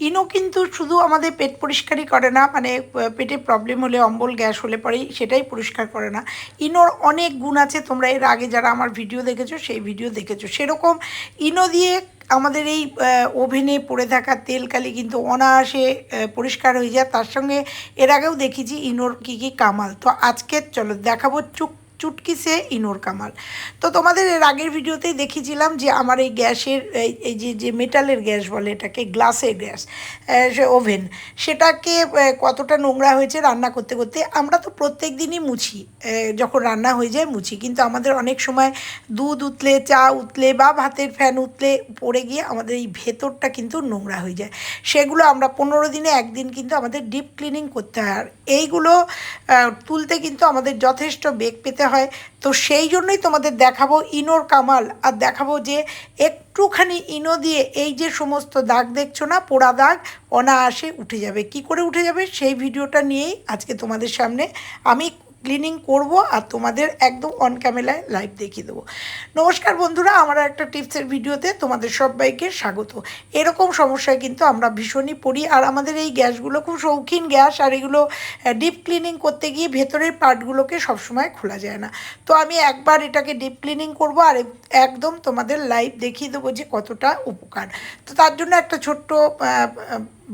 ইনো কিন্তু শুধু আমাদের পেট পরিষ্কারই করে না মানে পেটে প্রবলেম হলে, অম্বল গ্যাস হলে পরেই সেটাই পরিষ্কার করে না। ইনোর অনেক গুণ আছে, তোমরা এর আগে যারা আমার ভিডিও দেখেছ, সেই ভিডিও দেখেছ। সেরকম ইনো দিয়ে আমাদের এই ওভেনে পড়ে থাকা তেল কালি কিন্তু অনায়াসে পরিষ্কার হয়ে যায়। তার সঙ্গে এর আগেও দেখেছি ইনোর কী কী কামাল। তো আজকে চলো দেখাবো চুক চুটকি সে ইনোর কামাল। তো তোমাদের এর আগের ভিডিওতেই দেখিয়েছিলাম যে আমার এই গ্যাসের, এই- এই যে যে মেটালের গ্যাস বলে এটাকে, গ্লাসের গ্যাস সে ওভেন, সেটাকে কতটা নোংরা হয়েছে রান্না করতে করতে আমরা তো প্রত্যেক দিনই মুছি যখন রান্না হয়ে যায় মুছি। কিন্তু আমাদের অনেক সময় দুধ উতলে, চা উতলে বা ভাতের ফ্যান উতলে পড়ে গিয়ে আমাদের এই ভেতরটা কিন্তু নোংরা হয়ে যায়। সেগুলো আমরা পনেরো দিনে একদিন কিন্তু আমাদের ডিপ ক্লিনিং করতে হয়। আর এইগুলো তুলতে কিন্তু আমাদের যথেষ্ট বেগ পেতে হয়। তো সেই জন্যই তোমাদের দেখাবো ইনোর কামাল। আর দেখাবো যে একটুখানি ইনো দিয়ে এই যে সমস্ত দাগ দেখছ না, পোড়া দাগ, অনায়াসে উঠে যাবে। কি করে উঠে যাবে? সেই ভিডিওটা নিয়েই আজকে তোমাদের সামনে আমি ক্লিনিং করব আর তোমাদের একদম অন ক্যামেরায় লাইভ দেখিয়ে দেবো। নমস্কার বন্ধুরা, আমার একটা টিপসের ভিডিওতে তোমাদের সবাইকে স্বাগত। এরকম সমস্যায় কিন্তু আমরা ভীষণই পড়ি আর আমাদের এই গ্যাসগুলো খুব শৌখিন গ্যাস আর এগুলো ডিপ ক্লিনিং করতে গিয়ে ভেতরের পার্টগুলোকে সবসময় খোলা যায় না। তো আমি একবার এটাকে ডিপ ক্লিনিং করব আর একদম তোমাদের লাইভ দেখিয়ে দেবো যে কতটা উপকার। তো তার জন্য একটা ছোট্ট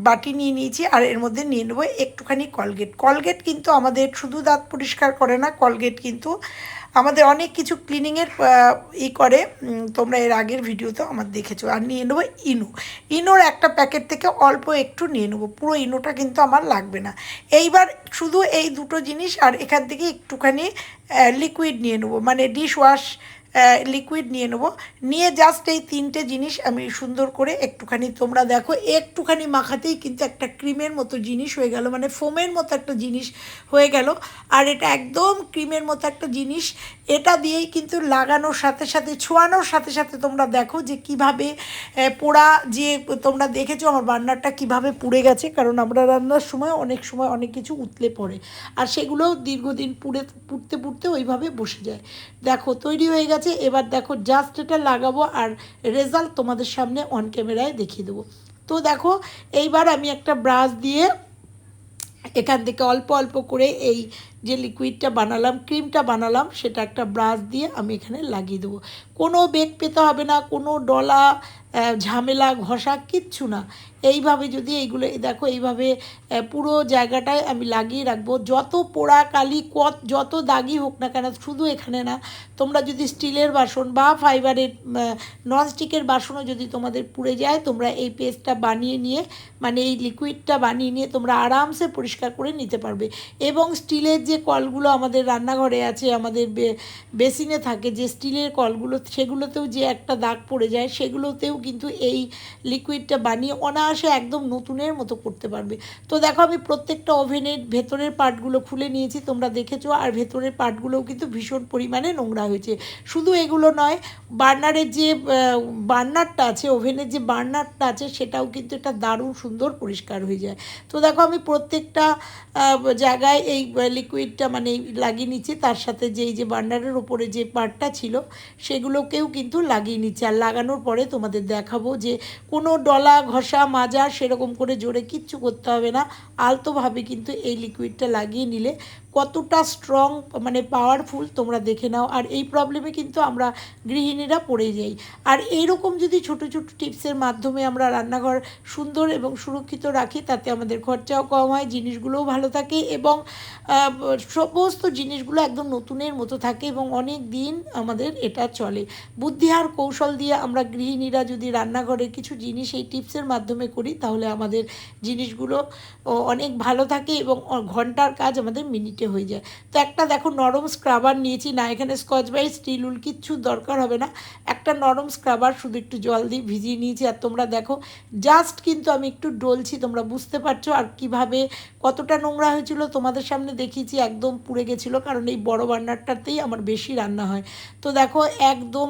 বাটি নিয়ে নিয়েছি আর এর মধ্যে নিয়ে নেব একটুখানি কলগেট। কলগেট কিন্তু আমাদের শুধু দাঁত পরিষ্কার করে না, কলগেট কিন্তু আমাদের অনেক কিছু ক্লিনিংয়ের ই করে। তোমরা এর আগের ভিডিওতে আমার দেখেছ। আর নিয়ে নেব ইনো। ইনোর একটা প্যাকেট থেকে অল্প একটু নিয়ে নেব। পুরো ইনোটা কিন্তু আমার লাগবে না। এইবার শুধু এই দুটো জিনিস আর এখান থেকে একটুখানি লিকুইড নিয়ে নেব। মানে ডিশ ওয়াশ লিকুইড নিয়ে নেব। নিয়ে জাস্ট এই তিনটে জিনিস আমি সুন্দর করে একটুখানি, তোমরা দেখো, একটুখানি মাখাতেই কিন্তু একটা ক্রিমের মতো জিনিস হয়ে গেল মানে ফোমের মতো একটা জিনিস হয়ে গেল। আর এটা একদম ক্রিমের মতো একটা জিনিস এটা দিয়েই কিন্তু লাগানোর সাথে সাথে, ছোঁয়ানোর সাথে সাথে তোমরা দেখো যে কীভাবে পোড়া যে তোমরা দেখেছ আমার বান্নারটা কীভাবে পুড়ে গেছে, কারণ আমরা রান্নার সময় অনেক সময় অনেক কিছু উতলে পড়ে। আর সেগুলোও দীর্ঘদিন পুড়ে, পুড়তে পুড়তে ওইভাবে বসে যায়। দেখো, তৈরি হয়ে গেছে, এবার দেখো জাস্ট এটা লাগাবো আর রেজাল্ট তোমাদের সামনে অন ক্যামেরায় দেখিয়ে দেবো। তো দেখো, এইবার আমি একটা ব্রাশ দিয়ে এখান থেকে অল্প অল্প করে এই যে লিকুইডটা বানালাম ক্রিমটা বানালাম, সেটা একটা ব্রাশ দিয়ে আমি এখানে লাগিয়ে দেবো। কোনো বেগ পেতে হবে না, কোনো ডলা ঝামেলা, ঘষা, কিচ্ছু না। এইভাবে যদি এইগুলো, এই দেখো এইভাবে পুরো জায়গাটায় আমি লাগিয়ে রাখব। যত পোড়া কালি কত, যত দাগই হোক না কেন, শুধু এখানে না, তোমরা যদি স্টিলের বাসন বা ফাইবারের ননস্টিকের বাসনও যদি তোমাদের পুড়ে যায়, তোমরা এই পেস্টটা বানিয়ে নিয়ে মানে এই লিকুইডটা বানিয়ে নিয়ে তোমরা আরামসে পরিষ্কার করে নিতে পারবে। এবং স্টিলের যে কলগুলো আমাদের রান্নাঘরে আছে, আমাদের বেসিনে থাকে, যে স্টিলের কলগুলো, সেগুলোতেও যে একটা দাগ পড়ে যায়, সেগুলোতেও কিন্তু এই লিকুইডটা বানিয়ে অনায়াসে একদম নতুনের মতো করতে পারবে। তো দেখো আমি প্রত্যেকটা ওভেনের ভেতরের পার্টগুলো খুলে নিয়েছি, তোমরা দেখেছ, আর ভেতরের পার্টগুলোও কিন্তু ভীষণ পরিমাণে নোংরা হয়েছে। শুধু এগুলো নয়, বার্নারের যে বার্নারটা আছে, ওভেনের যে বার্নারটা আছে, সেটাও কিন্তু একটা দারুণ সুন্দর পরিষ্কার হয়ে যায়। তো দেখো আমি প্রত্যেকটা জায়গায় এই লিকুইডটা মানে লাগিয়ে নিচ্ছি, তার সাথে যে, এই যে বার্নারের ওপরে যে পার্টটা ছিল, সেগুলোকেও কিন্তু লাগিয়ে নিচ্ছি। আর লাগানোর পরে তোমাদের দেখাবো যে কোনো ডলা ঘষা মাজা সেরকম করে জোরে কিচ্ছু করতে হবে না। আলতোভাবে কিন্তু এই লিকুইডটা লাগিয়ে নিলে কতটা স্ট্রং মানে পাওয়ারফুল তোমরা দেখে নাও। আর এই প্রবলেমে কিন্তু আমরা গৃহিণীরা পড়ে যাই। আর এইরকম যদি ছোট ছোট টিপসের মাধ্যমে আমরা রান্নাঘর সুন্দর এবং সুরক্ষিত রাখি, তাতে আমাদের খরচাও কম হয়, জিনিসগুলোও ভালো থাকে এবং সমস্ত জিনিসগুলো একদম নতুনের মতো থাকে এবং অনেক দিন আমাদের এটা চলে। বুদ্ধি আর কৌশল দিয়ে আমরা গৃহিণীরা যদি রান্নাঘরে কিছু জিনিস এই টিপসের মাধ্যমে করি, তাহলে আমাদের জিনিসগুলো অনেক ভালো থাকে এবং ঘণ্টার কাজ আমাদের মিনিটে হয়ে যায়। তো একটা দেখো নরম স্ক্রাবার নিয়েছি, না এখানে স্কচ ব্রাইট স্টিল উল কিচ্ছু দরকার হবে না। একটা নরম স্ক্রাবার শুধু একটু জল দিয়ে ভিজিয়ে নিয়েছি। আর তোমরা দেখো জাস্ট কিন্তু আমি একটু ডলছি, তোমরা বুঝতে পারছ। আর কীভাবে কতটা নোংরা হয়েছিল তোমাদের সামনে দেখিয়েছি, একদম পুড়ে গেছিল, কারণ এই বড় বার্নারটাতেই আমার বেশি রান্না হয়। তো দেখো, একদম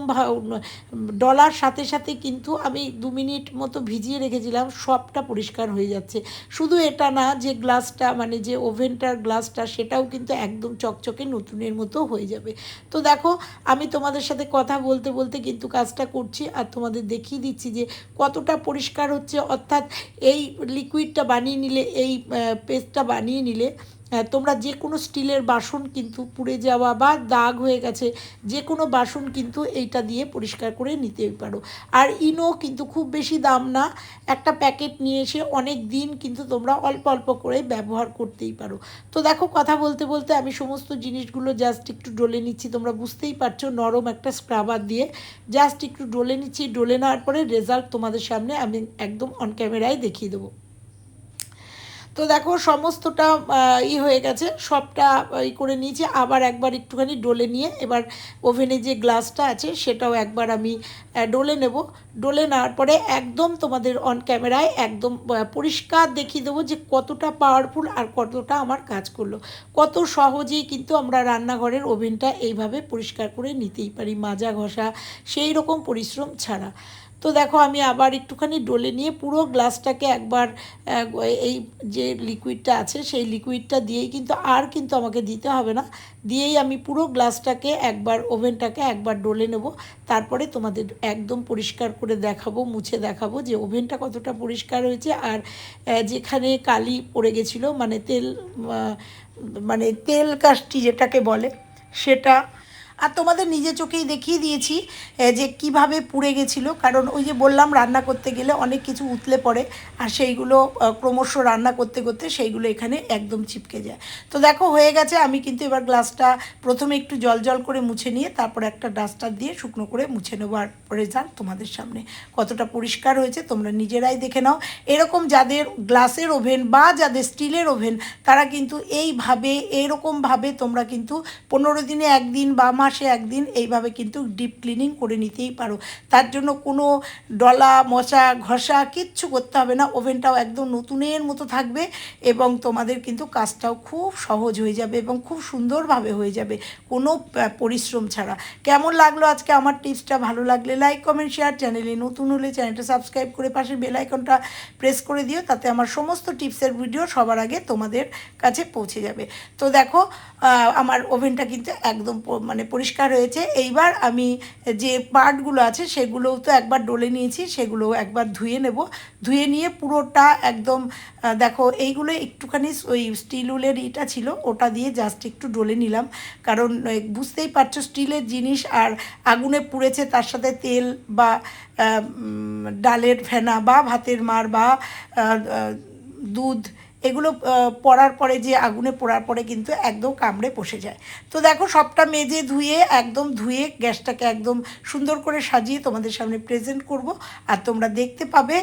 ডলার সাথে সাথে কিন্তু আমি দু মিনিট মতো ভিজিয়ে রেখেছিলাম, সবটা পরিষ্কার হয়ে যাচ্ছে। শুধু এটা না, যে গ্লাসটা মানে যে ওভেনটার গ্লাসটা সেটাও কিন্তু একদম চকচকে নতুনের মতো হয়ে যাবে। তো দেখো, আমি তোমাদের সাথে কথা বলতে বলতে কিন্তু কাজটা করছি আর তোমাদের দেখিয়ে দিচ্ছি যে কতটা পরিষ্কার হচ্ছে। অর্থাৎ এই লিকুইডটা বানিয়ে নিলে, এই পেস্টটা বানিয়ে নিলে তোমরা যে কোনো স্টিলের বাসন কিন্তু পুড়ে যাওয়া বা দাগ হয়ে গেছে, যে কোনো বাসন কিন্তু এইটা দিয়ে পরিষ্কার করে নিতেই পারো। আর ইনো কিন্তু খুব বেশি দাম না, একটা প্যাকেট নিয়ে এসে অনেক দিন কিন্তু তোমরা অল্প অল্প করে ব্যবহার করতেই পারো। তো দেখো, কথা বলতে বলতে আমি সমস্ত জিনিসগুলো জাস্ট একটু ডলে নিচ্ছি, তোমরা বুঝতেই পারছ নরম একটা স্ক্রাবার দিয়ে। জাস্ট একটু ডলে নিচ্ছি, ডলে নেওয়ার পরে রেজাল্ট তোমাদের সামনে আমি একদম অন ক্যামেরায় দেখিয়ে দেবো। তো দেখো সমস্তটা ই হয়ে গেছে, সবটা ই করে নিয়েছি। আবার একবার একটুখানি ডলে নিয়ে এবার ওভেনে যে গ্লাসটা আছে সেটাও একবার আমি ডলে নেব। ডলে নেওয়ার পরে একদম তোমাদের অন ক্যামেরায় একদম পরিষ্কার দেখিয়ে দেবো যে কতটা পাওয়ারফুল আর কতটা আমার কাজ করল। কত সহজেই কিন্তু আমরা রান্নাঘরের ওভেনটা এইভাবে পরিষ্কার করে নিতেই পারি মাজা ঘষা সেই রকম পরিশ্রম ছাড়া। তো দেখো আমি আবার একটুখানি ডলে নিয়ে পুরো গ্লাসটাকে একবার এই যে লিকুইডটা আছে সেই লিকুইডটা দিয়েই কিন্তু আর কিন্তু আমাকে দিতে হবে না। দিয়েই আমি পুরো গ্লাসটাকে একবার, ওভেনটাকে একবার ডলে নেব। তারপরে তোমাদের একদম পরিষ্কার করে দেখাবো, মুছে দেখাবো যে ওভেনটা কতটা পরিষ্কার হয়েছে আর যেখানে কালি পড়ে গেছিল মানে তেল মানে তেল কাশটি যেটাকে বলে, সেটা আর তোমাদের নিজে চোখেই দেখিয়ে দিয়েছি যে কীভাবে পুড়ে গেছিল। কারণ ওই যে বললাম, রান্না করতে গেলে অনেক কিছু উতলে পড়ে, আর সেইগুলো ক্রমশ রান্না করতে করতে সেইগুলো এখানে একদম চিপকে যায়। তো দেখো, হয়ে গেছে, আমি কিন্তু এবার গ্লাসটা প্রথমে একটু জল জল করে মুছে নিয়ে, তারপর একটা ডাস্টার দিয়ে শুকনো করে মুছে নেব, আর রেজাল্ট তোমাদের সামনে। কতটা পরিষ্কার হয়েছে, তোমরা নিজেরাই দেখে নাও। এরকম যাদের গ্লাসের ওভেন বা যাদের স্টিলের ওভেন, তারা কিন্তু এইভাবে, এরকমভাবে তোমরা কিন্তু পনেরো দিনে একদিন বা মাসে একদিন এইভাবে কিন্তু ডিপ ক্লিনিং করে নিতেই পারো। তার জন্য কোনো ডলা, মশা, ঘষা কিচ্ছু করতে হবে না। ওভেনটাও একদম নতুনের মতো থাকবে এবং তোমাদের কিন্তু কাজটাও খুব সহজ হয়ে যাবে এবং খুব সুন্দরভাবে হয়ে যাবে কোনো পরিশ্রম ছাড়া। কেমন লাগল আজকে আমার টিপসটা? ভালো লাগলে লাইক কমেন্ট শেয়ার চ্যানেলে নতুন হলে চ্যানেলটা সাবস্ক্রাইব করে পাশে বেলাইকনটা প্রেস করে দিও, তাতে আমার সমস্ত টিপসের ভিডিও সবার আগে তোমাদের কাছে পৌঁছে যাবে। তো দেখো আমার ওভেনটা কিন্তু একদম মানে পরিষ্কার হয়েছে এইবার আমি যে পার্টগুলো আছে সেগুলোও তো একবার ডলে নিয়েছি, সেগুলো একবার ধুয়ে নেব। ধুয়ে নিয়ে পুরোটা একদম দেখো এইগুলো একটুখানি ওই স্টিল উলের ইটা ছিল, ওটা দিয়ে জাস্ট একটু ডলে নিলাম। কারণ বুঝতেই পারছ স্টিলের জিনিস আর আগুনে পুড়েছে তার সাথে তেল বা ডালের ফেনা বা ভাতের মার বা দুধ এগুলো পড়ার পরে যে আগুনে পোড়ার পরে কিন্তু একদম কামড়ে বসে যায়। তো দেখো সবটা মেজে ধুয়ে, একদম ধুয়ে গ্যাসটাকে একদম সুন্দর করে সাজিয়ে তোমাদের সামনে প্রেজেন্ট করব। আর তোমরা দেখতে পাবে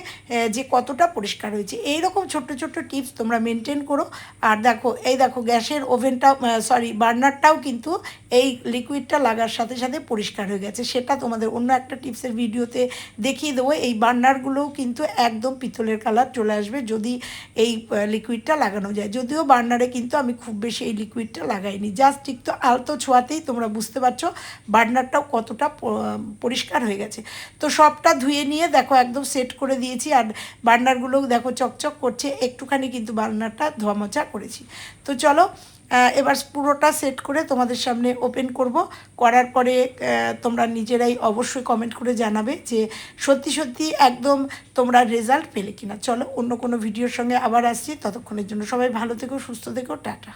যে কতটা পরিষ্কার হয়েছে। এই রকম ছোট্ট ছোট্ট টিপস তোমরা মেনটেন করো। আর দেখো, এই দেখো গ্যাসের ওভেনটা সরি বার্নারটাও কিন্তু এই লিকুইডটা লাগার সাথে সাথে পরিষ্কার হয়ে গেছে। সেটা তোমাদের অন্য একটা টিপসের ভিডিওতে দেখিয়ে দেবো। এই বার্নারগুলোও কিন্তু একদম পিতলের কালার চলে আসবে। যদি এই লিকুইড লিকুইডটা লাগানো যায়। যদিও বার্নারে কিন্তু আমি খুব বেশি এই লিকুইডটা লাগাইনি। জাস্ট একটু আলতো ছোঁয়াতেই তোমরা বুঝতে পারছ বার্নারটাও কতটা পরিষ্কার হয়ে গেছে। তো সবটা ধুয়ে নিয়ে দেখো একদম সেট করে দিয়েছি আর বার্নারগুলোও দেখো চকচক করছে। একটুখানি কিন্তু বার্নারটা ধোয়া মোচা করেছি। তো চলো এবার পুরোটা সেট করে তোমাদের সামনে ওপেন করব। করার পরে তোমরা নিজেরাই অবশ্যই কমেন্ট করে জানাবে যে সত্যি সত্যি একদম তোমরা রেজাল্ট পেলে কিনা। চলো অন্য কোনো ভিডিওর সঙ্গে আবার আসছি। ততক্ষণের জন্য সবাই ভালো থেকো, সুস্থ থেকো, টাটা।